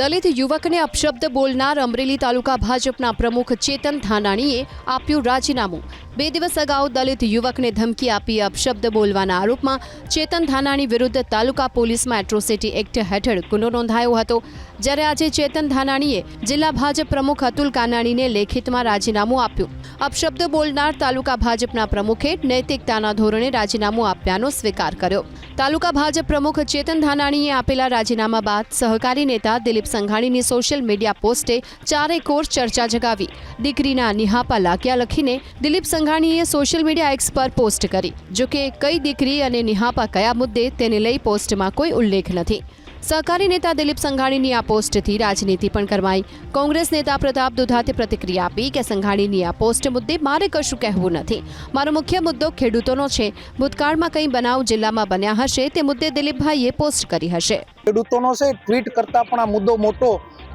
દલિત યુવકને અપશબ્દ બોલનાર અમરેલી તાલુકા ભાજપના પ્રમુખ ચેતન ધાનાણીએ આપ્યું રાજીનામું. બે દિવસ અગાઉ દલિત યુવકને ધમકી આપી અપશબ્દ બોલવાના આરોપમાં ચેતન ધાનાણી વિરુદ્ધ તાલુકા પોલીસમાં એટ્રોસિટી એક્ટ હેઠળ ગુનો નોંધાયો હતો. જ્યારે આજે ચેતન ધાનાણીએ જિલ્લા ભાજપ પ્રમુખ અતુલ કાનાણીને લેખિતમાં રાજીનામું આપ્યું. અપશબ્દ બોલનાર તાલુકા ભાજપના પ્રમુખે નૈતિકતાના ધોરણે રાજીનામું આપ્યાનો સ્વીકાર કર્યો. તાલુકા ભાજપ પ્રમુખ ચેતન ધાનાણીએ આપેલા રાજીનામા બાદ સહકારી નેતા દિલીપ સંઘાણીની સોશિયલ મીડિયા પોસ્ટે ચારે કોર ચર્ચા જગાવી. દીકરીના નિહાપા લાગ્યા લખીને દિલીપ સંઘાણીએ સોશિયલ મીડિયા એક્સ પર પોસ્ટ કરી. જોકે કઈ દીકરી અને નિહાપા કયા મુદ્દે તેને લઈ પોસ્ટમાં કોઈ ઉલ્લેખ નથી. સહકારી નેતા દિલીપ સંઘાણીની આ પોસ્ટથી રાજનીતિ પણ કરવાઈ કોંગ્રેસ નેતા પ્રતાપ દુધાતે પ્રતિક્રિયા આપી કે સંઘાણીની આ પોસ્ટ મુદ્દે મારે કશું કહેવું નથી. મારો મુખ્ય મુદ્દો ખેડૂતોનો છે. ભૂતકાળમાં કંઈ બનાવ જિલ્લામાં બન્યા હશે તે મુદ્દે દિલીપભાઈએ પોસ્ટ કરી હશે. ખેડૂતોનો છે, ટ્વીટ કરતાં પણ આ મુદ્દો મોટો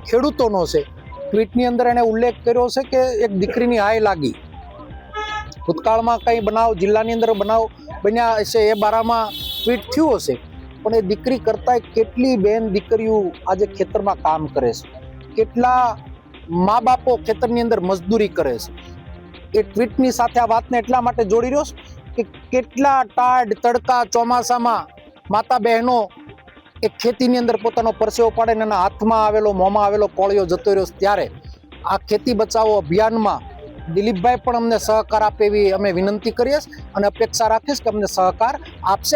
ખેડૂતોનો છે. ટ્વીટની અંદર એણે ઉલ્લેખ કર્યો છે કે એક દીકરીની હાય લાગી. ભૂતકાળમાં કંઈ બનાવ, જિલ્લાની અંદર બનાવ બન્યા હશે એ બારામાં ટ્વીટ થયું હશે. પણ એ દીકરી કરતાં કેટલી બેન દીકરીઓ આજે ખેતરમાં કામ કરે છે? કેટલા મા બાપો ખેતરની અંદર મજદૂરી કરે છે? એ ટ્વીટની સાથે આ વાતને એટલા માટે જોડી રહ્યો છું કે કેટલા ટાઢ, તડકા, ચોમાસામાં માતા બહેનો એ ખેતીની અંદર પોતાનો પરસેવો પાડે ને એના હાથમાં આવેલો, મોંમાં આવેલો કોળિયો જતો રહ્યો છે ત્યારે. આ ખેતી બચાવો અભિયાનમાં દિલીપભાઈ પણ અમને સહકાર આપે એવી અમે વિનંતી કરીએ અને અપેક્ષા રાખીશ કે અમને સહકાર આપશે.